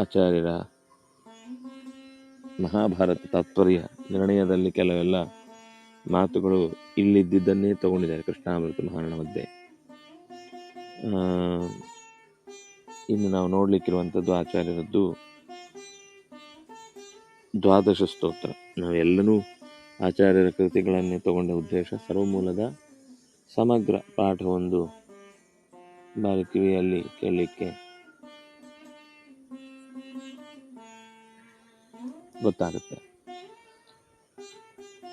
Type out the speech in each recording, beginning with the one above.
ಆಚಾರ್ಯರ ಮಹಾಭಾರತ ತಾತ್ಪರ್ಯ ನಿರ್ಣಯದಲ್ಲಿ ಕೆಲವೆಲ್ಲ ಮಾತುಗಳು ಇಲ್ಲಿದ್ದನ್ನೇ ತಗೊಂಡಿದ್ದಾರೆ. ಕೃಷ್ಣಾಮೃತ ಮಹಾರಣ ಮಧ್ಯೆ ಇನ್ನು ನಾವು ನೋಡಲಿಕ್ಕಿರುವಂಥದ್ದು ಆಚಾರ್ಯರದ್ದು ದ್ವಾದಶ ಸ್ತೋತ್ರ. ನಾವೆಲ್ಲನೂ ಆಚಾರ್ಯರ ಕೃತಿಗಳನ್ನೇ ತಗೊಂಡ ಉದ್ದೇಶ ಸರ್ವಮೂಲದ ಸಮಗ್ರ ಪಾಠವೊಂದು ಕಿವಿಯಲ್ಲಿ ಕೇಳಲಿಕ್ಕೆ ಗೊತ್ತಾಗುತ್ತೆ.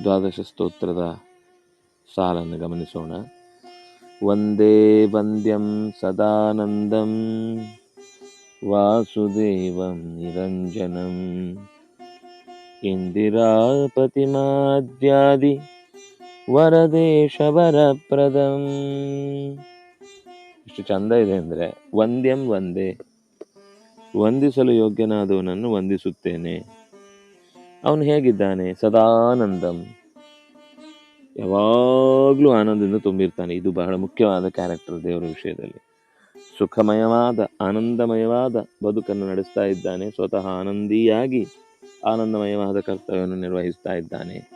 ದ್ವಾದಶ ಸ್ತೋತ್ರದ ಸಾಲನ್ನು ಗಮನಿಸೋಣ. ವಂದೇ ವಂದ್ಯಂ ಸದಾನಂದಂ ವಾಸುದೇವಂ ನಿರಂಜನಂ ಇಂದಿರಾಪತಿಮಾದ್ಯಾದಿ ವರದೇಶವರಪ್ರದಂ ಎಷ್ಟು ಚಂದ ಇದೆ ಅಂದರೆ ವಂದ್ಯಂ ವಂದೇ, ವಂದಿಸಲು ಯೋಗ್ಯನಾದವನನ್ನು ವಂದಿಸುತ್ತೇನೆ. ಅವನು ಹೇಗಿದ್ದಾನೆ? ಸದಾನಂದಂ. ಯಾವಾಗಲೂ ಆನಂದದಿಂದ ತುಂಬಿರ್ತಾನೆ. ಇದು ಬಹಳ ಮುಖ್ಯವಾದ ಕ್ಯಾರೆಕ್ಟರ್ ದೇವರ ವಿಷಯದಲ್ಲಿ. ಸುಖಮಯವಾದ, ಆನಂದಮಯವಾದ ಬದುಕನ್ನು ನಡೆಸ್ತಾ ಇದ್ದಾನೆ. ಸ್ವತಃ ಆನಂದಿಯಾಗಿ ಆನಂದಮಯವಾದ ಕರ್ತವ್ಯವನ್ನು ನಿರ್ವಹಿಸ್ತಾ ಇದ್ದಾನೆ.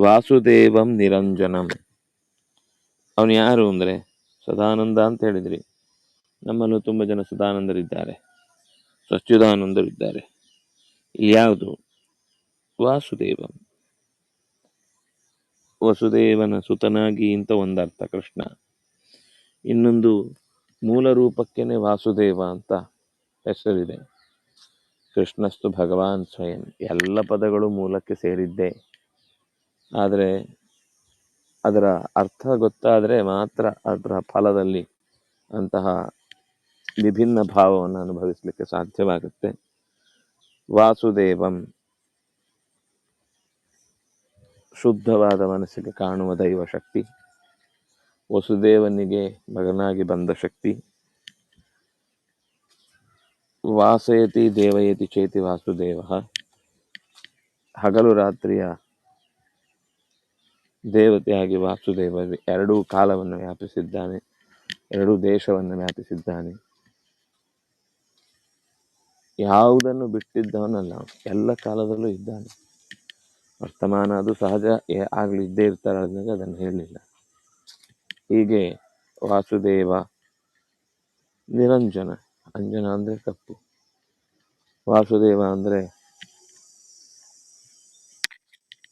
ವಾಸುದೇವಂ ನಿರಂಜನಂ. ಅವನು ಯಾರು ಅಂದರೆ ಸದಾನಂದ ಅಂತ ಹೇಳಿದ್ರಿ. ನಮ್ಮಲ್ಲೂ ತುಂಬ ಜನ ಸದಾನಂದರಿದ್ದಾರೆ. ಸಚ್ಯುದಾನಂದರಿದ್ದಾರೆ ಇಲ್ಲಿ ಯಾವುದು? ವಾಸುದೇವ. ವಸುದೇವನ ಸುತನಾಗಿ ಅಂತ ಒಂದರ್ಥ ಕೃಷ್ಣ. ಇನ್ನೊಂದು ಮೂಲ ರೂಪಕ್ಕೇನೆ ವಾಸುದೇವ ಅಂತ ಹೆಸರಿದೆ. ಕೃಷ್ಣಸ್ತು ಭಗವಾನ್ ಸ್ವಯಂ. ಎಲ್ಲ ಪದಗಳು ಮೂಲಕ್ಕೆ ಸೇರಿದ್ದೆ. ಆದರೆ ಅದರ ಅರ್ಥ ಗೊತ್ತಾದರೆ ಮಾತ್ರ ಅದರ ಫಲದಲ್ಲಿ ಅಂತಹ ವಿಭಿನ್ನ ಭಾವವನ್ನು ಅನುಭವಿಸಲಿಕ್ಕೆ ಸಾಧ್ಯವಾಗುತ್ತೆ. ವಾಸುದೇವಂ ಶುದ್ಧವಾದ ಮನಸ್ಸಿಗೆ ಕಾಣುವ ದೈವ ಶಕ್ತಿ. ವಸುದೇವನಿಗೆ ಮಗನಾಗಿ ಬಂದ ಶಕ್ತಿ. ವಾಸಯತಿ ದೇವಯತಿ ಚೇತಿ ವಾಸುದೇವ. ಹಗಲು ರಾತ್ರಿಯ ದೇವತೆಯಾಗಿ ವಾಸುದೇವ ಎರಡೂ ಕಾಲವನ್ನು ವ್ಯಾಪಿಸಿದ್ದಾನೆ, ಎರಡೂ ದೇಶವನ್ನು ವ್ಯಾಪಿಸಿದ್ದಾನೆ. ಯಾವುದನ್ನು ಬಿಟ್ಟಿದ್ದವನಲ್ಲ, ಎಲ್ಲ ಕಾಲದಲ್ಲೂ ಇದ್ದಾನೆ. ವರ್ತಮಾನ ಅದು ಸಹಜ, ಏ- ಆಗ್ಲಿ ಇದ್ದೇ ಇರ್ತಾರೆ ಅಂದಾಗ ಅದನ್ನು ಹೇಳಲಿಲ್ಲ. ಹೀಗೆ ವಾಸುದೇವ, ನಿರಂಜನ, ಅಂಜನ ಅಂದರೆ ಕಪ್ಪು. ವಾಸುದೇವ ಅಂದರೆ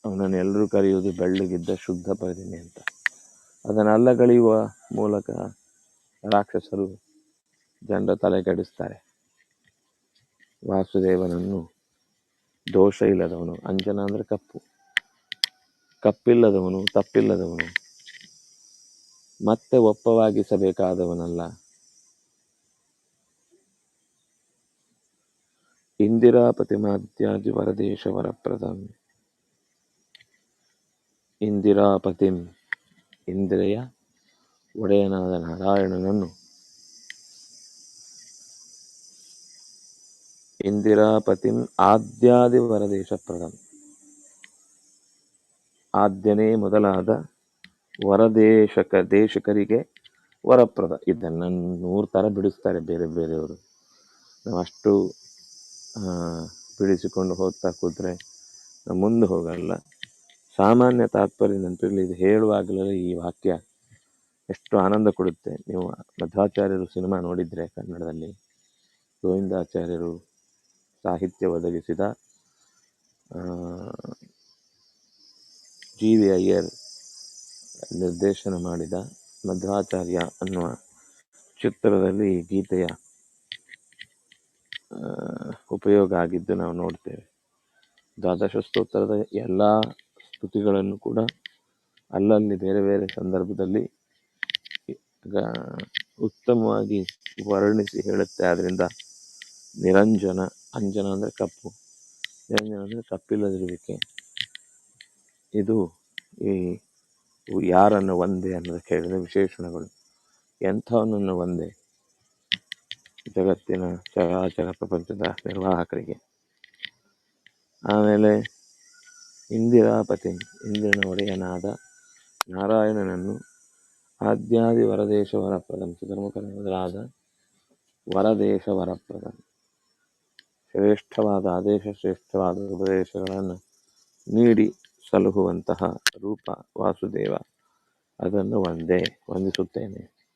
ಅವನನ್ನು ಎಲ್ಲರೂ ಕರೆಯುವುದು ಬೆಳ್ಳಗಿದ್ದ ಶುದ್ಧ ಪ್ರತಿಮೆ ಅಂತ. ಅದನ್ನು ಅಲ್ಲಗಳೆಯುವ ಮೂಲಕ ರಾಕ್ಷಸರು ಜನರ ತಲೆ ಕೆಡಿಸ್ತಾರೆ. ವಾಸುದೇವನನ್ನು ದೋಷ ಇಲ್ಲದವನು, ಅಂಜನ ಅಂದರೆ ಕಪ್ಪು. ಕಪ್ಪಿಲ್ಲದವನು, ತಪ್ಪಿಲ್ಲದವನು, ಮತ್ತೆ ಒಪ್ಪವಾಗಿಸಬೇಕಾದವನಲ್ಲ. ಇಂದಿರಾಪತಿ ಮಾಧ್ಯಾಜಿ ವರದೇಶ ವರಪ್ರದಂ ಇಂದಿರಾಪತಿಂ ಇಂದಿರೆಯ ಒಡೆಯನಾದ ನಾರಾಯಣನನ್ನು ಇಂದಿರಾಪತಿಂ ಆದ್ಯಾದಿ ವರದೇಶ ಪ್ರದಂ ಆದ್ಯನೇ ಮೊದಲಾದ ವರದೇಶಕ ದೇಶಕರಿಗೆ ವರಪ್ರದ. ಇದನ್ನು ನೂರು ಥರ ಬಿಡಿಸ್ತಾರೆ ಬೇರೆ ಬೇರೆಯವರು. ನಾವು ಅಷ್ಟು ಬಿಡಿಸಿಕೊಂಡು ಹೋಗ್ತಾ ಕೂತ್ರೆ ನಾವು ಮುಂದೆ ಹೋಗಲ್ಲ. ಸಾಮಾನ್ಯ ತಾತ್ಪರ್ಯ ನೆನಪಿರಲಿ, ಇದು ಹೇಳುವಾಗಲೇ ಈ ವಾಕ್ಯ ಎಷ್ಟು ಆನಂದ ಕೊಡುತ್ತೆ. ನೀವು ಮಧ್ವಾಚಾರ್ಯರು ಸಿನಿಮಾ ನೋಡಿದರೆ ಕನ್ನಡದಲ್ಲಿ, ಗೋವಿಂದಾಚಾರ್ಯರು ಸಾಹಿತ್ಯ ಒದಗಿಸಿದ ಜಿ ವಿ ಅಯ್ಯರ್ ನಿರ್ದೇಶನ ಮಾಡಿದ ಮಧ್ವಾಚಾರ್ಯ ಅನ್ನುವ ಚಿತ್ರದಲ್ಲಿ ಗೀತೆಯ ಉಪಯೋಗ ಆಗಿದ್ದು ನಾವು ನೋಡ್ತೇವೆ. ದ್ವಾದಶ ಸ್ತೋತ್ರದ ಎಲ್ಲ ಸ್ತುತಿಗಳನ್ನು ಕೂಡ ಅಲ್ಲಲ್ಲಿ ಬೇರೆ ಬೇರೆ ಸಂದರ್ಭದಲ್ಲಿ ಉತ್ತಮವಾಗಿ ವರ್ಣಿಸಿ ಹೇಳುತ್ತೆ. ಆದ್ದರಿಂದ ನಿರಂಜನ ಅಂಜನ ಅಂದರೆ ಕಪ್ಪು ನಿರಂಜನ ಅಂದರೆ ಕಪ್ಪಿಲ್ಲದಿರುವಿಕೆ. ಇದು ಈ ಯಾರನ್ನು ಒಂದೇ ಅನ್ನೋದಕ್ಕೆ ಹೇಳಿದ ವಿಶೇಷಣಗಳು. ಎಂಥವನನ್ನು ಒಂದೇ? ಜಗತ್ತಿನ ಚರಾಚರ ಪ್ರಪಂಚದ ನಿರ್ವಾಹಕರಿಗೆ. ಆಮೇಲೆ ಇಂದಿರಾಪತಿ, ಇಂದಿರನ ಒಡೆಯನಾದ ನಾರಾಯಣನನ್ನು ಆದ್ಯಾದಿ ವರದೇಶ ವರಪ್ರದಂ ಸುಧರ್ಮಕರಾದ ವರದೇಶ ವರಪ್ರದಂ ಶ್ರೇಷ್ಠವಾದ ಆದೇಶ, ಶ್ರೇಷ್ಠವಾದ ಉಪದೇಶಗಳನ್ನು ನೀಡಿ ಸಲಹುವಂತಹ ರೂಪ ವಾಸುದೇವ. ಅದನ್ನು ಒಂದೇ ವಂದಿಸುತ್ತೇನೆ.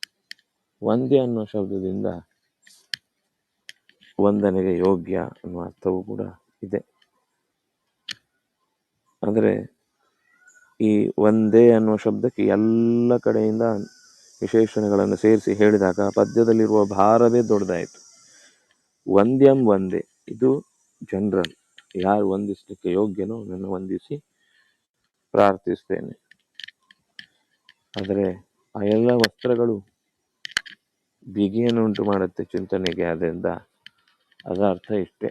ಒಂದೇ ಅನ್ನೋ ಶಬ್ದದಿಂದ ವಂದನೆಗೆ ಯೋಗ್ಯ ಅನ್ನುವ ಅರ್ಥವೂ ಕೂಡ ಇದೆ. ಅಂದರೆ ಈ ಒಂದೇ ಅನ್ನುವ ಶಬ್ದಕ್ಕೆ ಎಲ್ಲ ಕಡೆಯಿಂದ ವಿಶೇಷಣಗಳನ್ನು ಸೇರಿಸಿ ಹೇಳಿದಾಗ ಪದ್ಯದಲ್ಲಿರುವ ಭಾರವೇ ದೊಡ್ಡದಾಯಿತು. ವಂದ್ಯಂ ಒಂದೇ ಇದು ಜನರಲ್. ಯಾರು ವಂದಿಸಲಿಕ್ಕೆ ಯೋಗ್ಯನೋ ನನ್ನ ವಂದಿಸಿ ಪ್ರಾರ್ಥಿಸ್ತೇನೆ. ಆದರೆ ಆ ಎಲ್ಲ ವಸ್ತ್ರಗಳು ಬಿಗಿಯನ್ನು ಉಂಟು ಮಾಡುತ್ತೆ ಚಿಂತನೆಗೆ. ಆದ್ದರಿಂದ ಅದರ ಅರ್ಥ ಇಷ್ಟೇ.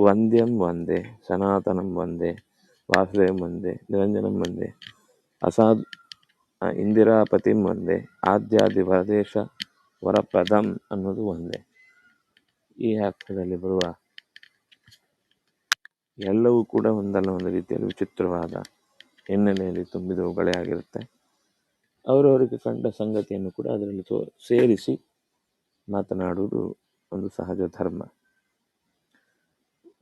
ವಂದ್ಯಂ ಒಂದೇ ಸನಾತನಂ ಒಂದೇ ವಾಸುದೇವಂ ಒಂದೇ ನಿರಂಜನಂ ಒಂದೇ ಅಸಾದ್ ಇಂದಿರಾಪತಿಂ ಒಂದೇ ಆದ್ಯಾದಿ ವರದೇಶ ವರಪ್ರದಂ ಅನ್ನೋದು ಒಂದೇ. ಈ ಅರ್ಥದಲ್ಲಿ ಬರುವ ಎಲ್ಲವೂ ಕೂಡ ಒಂದಲ್ಲ ಒಂದು ರೀತಿಯಲ್ಲಿ ವಿಚಿತ್ರವಾದ ಹಿನ್ನೆಲೆಯಲ್ಲಿ ತುಂಬಿದವುಗಳೇ ಆಗಿರುತ್ತೆ. ಅವರವರಿಗೆ ಕಂಡ ಸಂಗತಿಯನ್ನು ಕೂಡ ಅದರಲ್ಲಿ ತೋ, ಸೇರಿಸಿ ಮಾತನಾಡುವುದು ಒಂದು ಸಹಜ ಧರ್ಮ.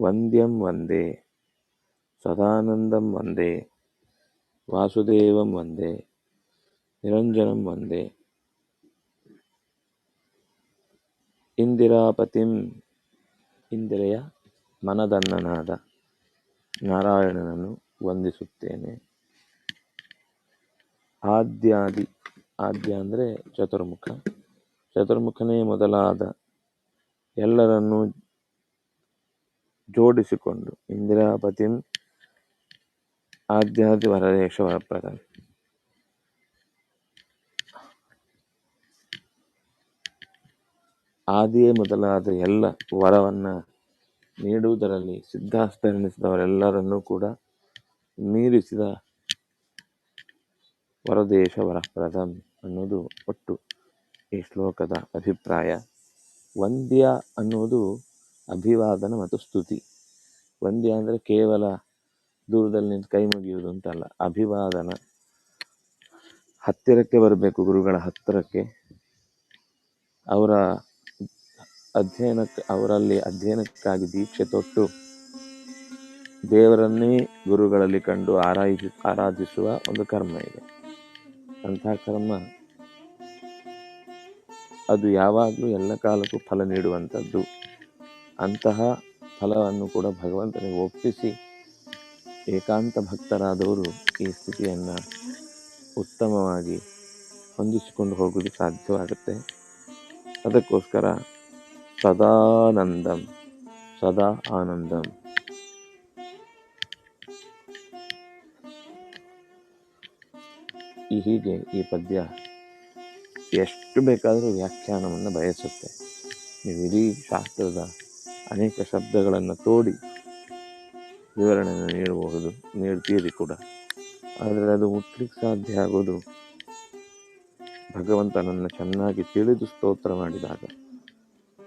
ವಂದ್ಯಂ ಒಂದೇ ಸದಾನಂದಂ ಒಂದೇ ವಾಸುದೇವಂ ಒಂದೇ ನಿರಂಜನಂ ಒಂದೇ ಇಂದಿರಾಪತಿಂ ಇಂದಿರೆಯ ಮನದನ್ನನಾದ ನಾರಾಯಣನನ್ನು ವಂದಿಸುತ್ತೇನೆ. ಆದ್ಯಾದಿ, ಆದ್ಯ ಅಂದರೆ ಚತುರ್ಮುಖ. ಚತುರ್ಮುಖನೇ ಮೊದಲಾದ ಎಲ್ಲರನ್ನೂ ಜೋಡಿಸಿಕೊಂಡು ಇಂದಿರಾಪತಿಂ ಆದ್ಯಾದಿ ವರದೇಶ ವರಪ್ರಧಾನ. ಆದಿಯೇ ಮೊದಲಾದ ಎಲ್ಲ ವರವನ್ನ ನೀಡುವುದರಲ್ಲಿ ಸಿದ್ಧಾಸ್ತರೆನಿಸಿದವರೆಲ್ಲರನ್ನೂ ಕೂಡ ಮೀರಿಸಿದ ವರದೇಶ ವರಪ್ರದಂ ಅನ್ನೋದು ಒಟ್ಟು ಈ ಶ್ಲೋಕದ ಅಭಿಪ್ರಾಯ. ವಂದ್ಯ ಅನ್ನೋದು ಅಭಿವಾದನ ಮತ್ತು ಸ್ತುತಿ. ವಂದ್ಯ ಅಂದರೆ ಕೇವಲ ದೂರದಲ್ಲಿ ನಿಂತು ಕೈ ಮುಗಿಯುವುದು ಅಂತಲ್ಲ ಅಭಿವಾದನ. ಹತ್ತಿರಕ್ಕೆ ಬರಬೇಕು ಗುರುಗಳ ಹತ್ತಿರಕ್ಕೆ. ಅವರ ಅಧ್ಯಯನಕ್ಕೆ ಅವರಲ್ಲಿ ಅಧ್ಯಯನಕ್ಕಾಗಿ ದೀಕ್ಷೆ ತೊಟ್ಟು ದೇವರನ್ನೇ ಗುರುಗಳಲ್ಲಿ ಕಂಡು ಆರಾಧಿಸ ಆರಾಧಿಸುವ ಒಂದು ಕರ್ಮ ಇದೆ. ಅಂತಹ ಕರ್ಮ ಅದು ಯಾವಾಗಲೂ ಎಲ್ಲ ಕಾಲಕ್ಕೂ ಫಲ ನೀಡುವಂಥದ್ದು. ಅಂತಹ ಫಲವನ್ನು ಕೂಡ ಭಗವಂತನಿಗೆ ಒಪ್ಪಿಸಿ ಏಕಾಂತ ಭಕ್ತರಾದವರು ಈ ಸ್ಥಿತಿಯನ್ನು ಉತ್ತಮವಾಗಿ ಹೊಂದಿಸಿಕೊಂಡು ಹೋಗುವುದು ಸಾಧ್ಯವಾಗುತ್ತೆ. ಅದಕ್ಕೋಸ್ಕರ ಸದಾನಂದಂ, ಸದಾ ಆನಂದಂ. ಈ ಹೀಗೆ ಈ ಪದ್ಯ ಎಷ್ಟು ಬೇಕಾದರೂ ವ್ಯಾಖ್ಯಾನವನ್ನು ಬಯಸುತ್ತೆ. ನೀವು ಇಡೀ ಶಾಸ್ತ್ರದ ಅನೇಕ ಶಬ್ದಗಳನ್ನು ತೋಡಿ ವಿವರಣೆಯನ್ನು ನೀಡಬಹುದು, ನೀಡ್ತೀರಿ ಕೂಡ. ಆದರೆ ಅದು ಮುಟ್ಲಿಕ್ಕೆ ಸಾಧ್ಯ ಆಗೋದು ಭಗವಂತನನ್ನು ಚೆನ್ನಾಗಿ ತಿಳಿದು ಸ್ತೋತ್ರ ಮಾಡಿದಾಗ.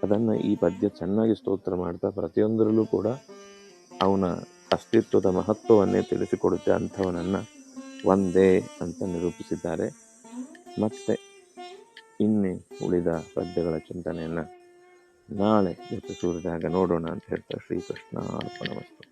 ಅದನ್ನು ಈ ಪದ್ಯ ಚೆನ್ನಾಗಿ ಸ್ತೋತ್ರ ಮಾಡ್ತಾ ಪ್ರತಿಯೊಂದರಲ್ಲೂ ಕೂಡ ಅವನ ಅಸ್ತಿತ್ವದ ಮಹತ್ವವನ್ನೇ ತಿಳಿಸಿಕೊಡುತ್ತೆ ಅಂಥವನನ್ನು ಒಂದೇ ಅಂತ ನಿರೂಪಿಸಿದ್ದಾರೆ. ಮತ್ತೆ ಇನ್ನೇ ಉಳಿದ ಪದ್ಯಗಳ ಚಿಂತನೆಯನ್ನು ನಾಳೆ ಜೊತೆ ಸೂರಿದಾಗ ನೋಡೋಣ ಅಂತ ಹೇಳ್ತಾ ಶ್ರೀಕೃಷ್ಣ ಅರ್ಪಣ ವಸ್ತು